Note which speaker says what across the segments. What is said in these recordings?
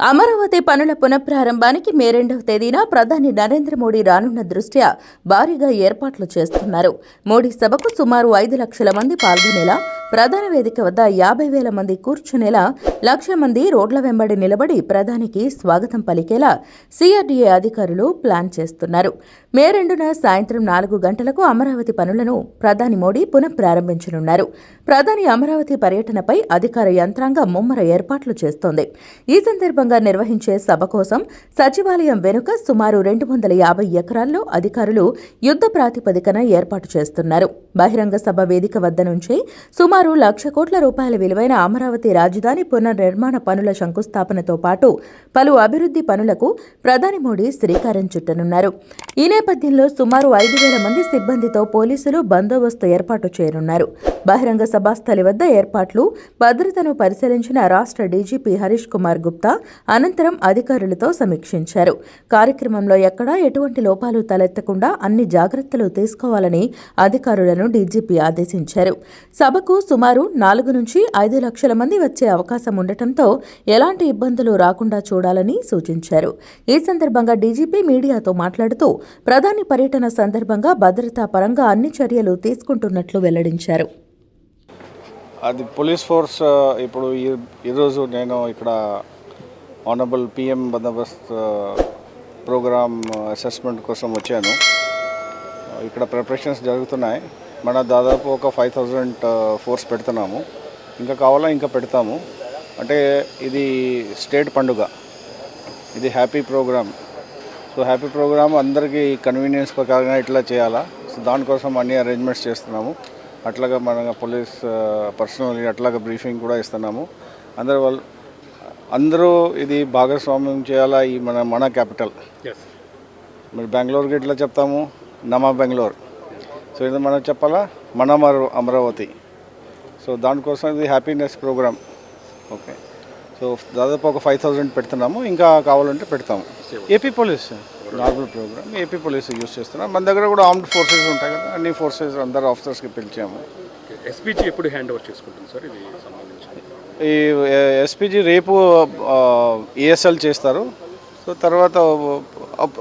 Speaker 1: అమరావతి పనుల పునఃప్రారంభానికి మే రెండవ తేదీన ప్రధాని నరేంద్ర మోడీ రానున్న దృష్ట్యా భారీగా ఏర్పాట్లు చేస్తున్నారు. మోడీ సభకు సుమారు ఐదు లక్షల మంది పాల్గొనేలా ప్రధాన వేదిక వద్ద యాభై వేల మంది కూర్చునేలా లక్ష మంది రోడ్ల వెంబడి నిలబడి ప్రధానికి స్వాగతం పలికేలా సిఆర్డీఏ అధికారులు ప్లాన్ చేస్తున్నారు. మే రెండున సాయంత్రం నాలుగు గంటలకు అమరావతి పనులను ప్రధాని మోడీ పునఃప్రారంభించనున్నారు. ప్రధాని అమరావతి పర్యటనపై అధికార యంత్రాంగం ముమ్మర ఏర్పాట్లు చేస్తోంది. ఈ సందర్భంగా నిర్వహించే సభ కోసం సచివాలయం వెనుక సుమారు రెండు వందల యాభై ఎకరాల్లో అధికారులు యుద్ధ ప్రాతిపదికన ఏర్పాటు చేస్తున్నారు. బహిరంగ సభ వేదిక వద్ద నుంచి సుమారు లక్ష కోట్ల రూపాయల విలువైన అమరావతి రాజధాని పునర్నిర్మాణ పనుల శంకుస్థాపనతో పాటు పలు అభివృద్ధి పనులకు ప్రధాని మోడీ శ్రీకారం చుట్టనున్నారు. ఈ నేపథ్యంలో సుమారు ఐదు వేల మంది సిబ్బందితో పోలీసులు బందోబస్తు ఏర్పాటు చేయనున్నారు. బహిరంగ సభాస్థలి వద్ద ఏర్పాట్లు భద్రతను పరిశీలించిన రాష్ట్ర డీజీపీ హరీష్ కుమార్ గుప్తా అనంతరం అధికారులతో సమీక్షించారు. కార్యక్రమంలో ఎక్కడా ఎటువంటి లోపాలు తలెత్తకుండా అన్ని జాగ్రత్తలు తీసుకోవాలని అధికారులను డీజీపీ ఆదేశించారు. సభకు సుమారు నాలుగు నుంచి ఐదు లక్షల మంది వచ్చే అవకాశం ఉండటంతో ఎలాంటి ఇబ్బందులు రాకుండా చూడాలని సూచించారు. ఈ సందర్భంగా డీజీపీ మీడియాతో మాట్లాడుతూ ప్రధాని పర్యటన సందర్భంగా భద్రతా పరంగా అన్ని చర్యలు తీసుకుంటున్నట్లు వెల్లడించారు.
Speaker 2: అది పోలీస్ ఫోర్స్ ఇప్పుడు ఈ ఈరోజు నేను ఇక్కడ ఆనరబుల్ పిఎం బందోబస్త్ ప్రోగ్రామ్ అసెస్మెంట్ కోసం వచ్చాను. ఇక్కడ ప్రిపరేషన్స్ జరుగుతున్నాయి. మన దాదాపు ఒక ఫైవ్ థౌజండ్ ఫోర్స్ పెడుతున్నాము. ఇంకా కావాలా ఇంకా పెడతాము. అంటే ఇది స్టేట్ పండుగ. ఇది happy programme so happy programme అందరికీ కన్వీనియన్స్ ప్రకారంగా ఇట్లా చేయాలా. సో దానికోసం అన్ని అరేంజ్మెంట్స్ చేస్తున్నాము. అట్లాగా మన పోలీస్ పర్సనల్ అట్లాగా బ్రీఫింగ్ కూడా ఇస్తున్నాము. అందరు వాళ్ళు అందరూ ఇది భాగస్వామ్యం చేయాలా ఈ మన మన క్యాపిటల్ మరి బెంగళూరుకి ఎట్లా చెప్తాము? నమా బెంగళూరు. సో ఇది మనం చెప్పాలా? మన అమర- అమరావతి. సో దానికోసం ఇది హ్యాపీనెస్ ప్రోగ్రామ్ ఓకే సో దాదాపు ఒక ఫైవ్ థౌజండ్ పెడుతున్నాము. ఇంకా కావాలంటే పెడతాము. AP police normal programme AP police use చేస్తున్నాం. మన దగ్గర కూడా ఆర్మ్డ్ ఫోర్సెస్ ఉంటాయి కదా. అన్ని ఫోర్సెస్ అందరు ఆఫీసర్స్కి పిలిచాము.
Speaker 3: ఎస్పీజీ ఎప్పుడు హ్యాండ్ ఓవర్ చేసుకుంటుంది సార్? ఇది
Speaker 2: ఈ ఎస్పీజీ రేపు ఏఎస్ఎల్ చేస్తారు. సో తర్వాత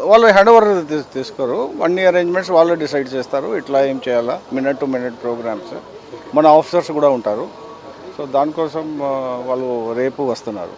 Speaker 2: వాళ్ళు హ్యాండ్ ఓవర్ తీసుకోరు. వన్ ఇయర్ అరేంజ్మెంట్స్ వాళ్ళు డిసైడ్ చేస్తారు. ఇట్లా ఏం చేయాలా? మినిట్ టు మినిట్ ప్రోగ్రామ్స్ మన ఆఫీసర్స్ కూడా ఉంటారు. సో దానికోసం వాళ్ళు రేపు వస్తున్నారు.